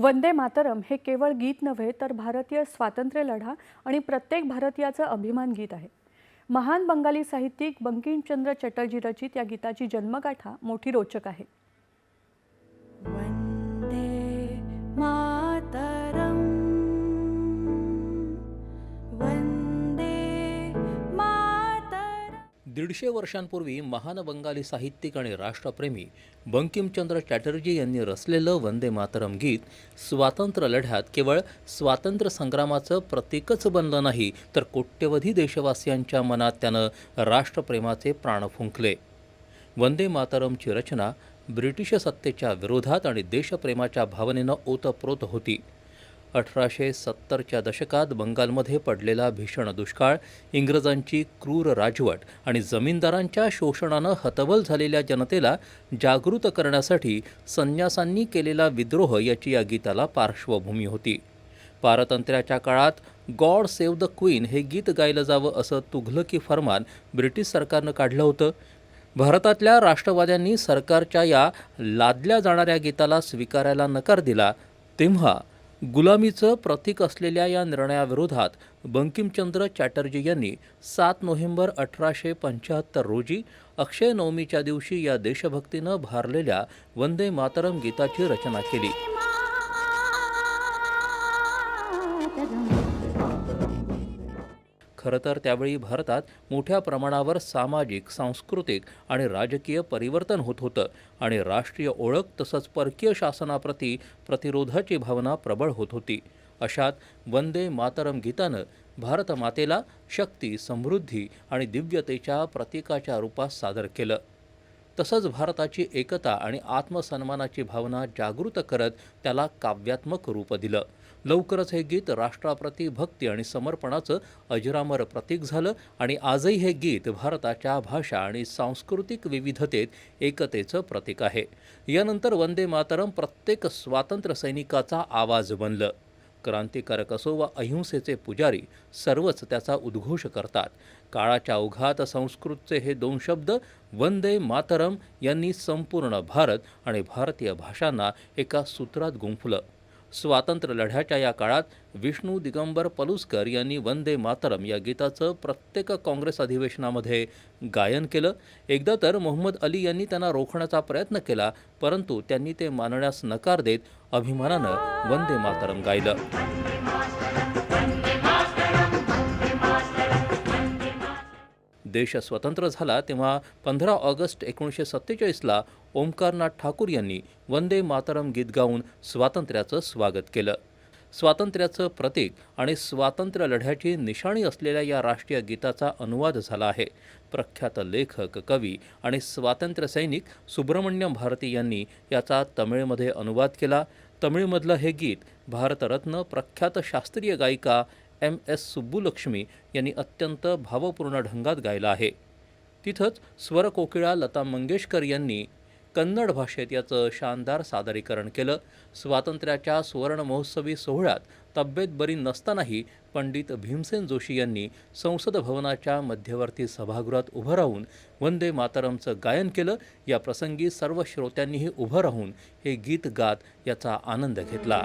वंदे मातरम हे केवळ गीत नव्हे तर भारतीय स्वातंत्र्य लढा आणि प्रत्येक भारतीयाचं अभिमान गीत आहे. महान बंगाली साहित्यिक बंकिमचंद्र चटर्जी रचित या गीताची जन्मगाठा मोठी रोचक आहे. दीडशे वर्षांपूर्वी महान बंगाली साहित्यिक आणि राष्ट्रप्रेमी बंकिमचंद्र चॅटर्जी यांनी रचलेलं वंदे मातरम गीत स्वातंत्र्य लढ्यात केवळ स्वातंत्र्य संग्रामाचं प्रतीकच बनलं नाही तर कोट्यवधी देशवासियांच्या मनात त्यानं राष्ट्रप्रेमाचे प्राण फुंकले. वंदे मातरमची रचना ब्रिटिश सत्तेच्या विरोधात आणि देशप्रेमाच्या भावनेनं ओतप्रोत होती. अठराशे सत्तरच्या दशकात बंगालमध्ये पडलेला भीषण दुष्काळ इंग्रजांची क्रूर राजवट आणि जमीनदारांच्या शोषणानं हतबल झालेल्या जनतेला जागृत करण्यासाठी संन्यासांनी केलेला विद्रोह याची या गीताला पार्श्वभूमी होती. पारतंत्र्याच्या काळात गॉड सेव्ह द क्वीन हे गीत गायलं जावं असं तुघलकी फरमान ब्रिटिश सरकारनं काढलं होतं. भारतातल्या राष्ट्रवाद्यांनी सरकारच्या या लादल्या जाणाऱ्या गीताला स्वीकारायला नकार दिला. तेव्हा गुलामीचं प्रतीक असलेल्या या निर्णयाविरोधात बंकिमचंद्र चॅटर्जी यांनी सात नोव्हेंबर अठराशे पंच्याहत्तर रोजी अक्षय नवमीच्या दिवशी या देशभक्तीनं भारलेल्या वंदे मातरम गीताची रचना केली. खरं तर त्यावेळी भारतात मोठ्या प्रमाणावर सामाजिक सांस्कृतिक आणि राजकीय परिवर्तन होत होतं आणि राष्ट्रीय ओळख तसंच परकीय शासनाप्रती प्रतिरोधाची भावना प्रबळ होत होती. अशात वंदे मातरम गीतानं भारतमातेला शक्ती समृद्धी आणि दिव्यतेच्या प्रतीकाच्या रूपात सादर केलं. तसंच भारताची एकता आणि आत्मसन्मानाची भावना जागृत करत त्याला काव्यात्मक रूप दिलं. लवकरच हे गीत राष्ट्राप्रती भक्ती आणि समर्पणाचं अजरामर प्रतीक झालं आणि आजही हे गीत भारताच्या भाषा आणि सांस्कृतिक विविधतेत एकतेचं प्रतीक आहे. यानंतर वंदे मातरम प्रत्येक स्वातंत्र्य सैनिकाचा आवाज बनलं. क्रांतिकारक असो वा अहिंसेचे पुजारी सर्वच त्याचा उद्घोष करतात. काळाच्या ओघात संस्कृतचे हे दोन शब्द वंदे मातरम यांनी संपूर्ण भारत आणि भारतीय भाषांना एका सूत्रात गुंफलं. स्वातंत्र्य लढ्याच्या या काळात विष्णू दिगंबर पलुस्कर यांनी वंदे मातरम या गीताचं प्रत्येक काँग्रेस अधिवेशनामध्ये गायन केलं. एकदा तर मोहम्मद अली यांनी त्यांना रोखण्याचा प्रयत्न केला परंतु त्यांनी ते मानण्यास नकार देत अभिमानानं वंदे मातरम गायलं. देश स्वतंत्र झाला तेव्हा पंधरा ऑगस्ट एकोणीसशे सत्तेचाळीसला ओंकारनाथ ठाकूर यांनी वंदे मातरम गीत गाऊन स्वातंत्र्याचं स्वागत केलं. स्वातंत्र्याचं प्रतीक आणि स्वातंत्र्य लढ्याची निशाणी असलेल्या या राष्ट्रीय गीताचा अनुवाद झाला आहे. प्रख्यात लेखक कवी आणि स्वातंत्र्यसैनिक सुब्रमण्यम भारती यांनी याचा तमिळमध्ये अनुवाद केला. तमिळमधलं हे गीत भारतरत्न प्रख्यात शास्त्रीय गायिका एम एस सुब्बुलक्ष्मी यांनी अत्यंत भावपूर्ण ढंगात गायलं आहे. तिथंच स्वरकोकिळा लता मंगेशकर यांनी कन्नड भाषेत याचं शानदार सादरीकरण केलं. स्वातंत्र्याच्या सुवर्ण महोत्सवी सोहळ्यात तब्येत बरी नसतानाही पंडित भीमसेन जोशी यांनी संसद भवनाच्या मध्यवर्ती सभागृहात उभं राहून वंदे मातरमचं गायन केलं. या प्रसंगी सर्व श्रोत्यांनीही उभं राहून हे गीत गात याचा आनंद घेतला.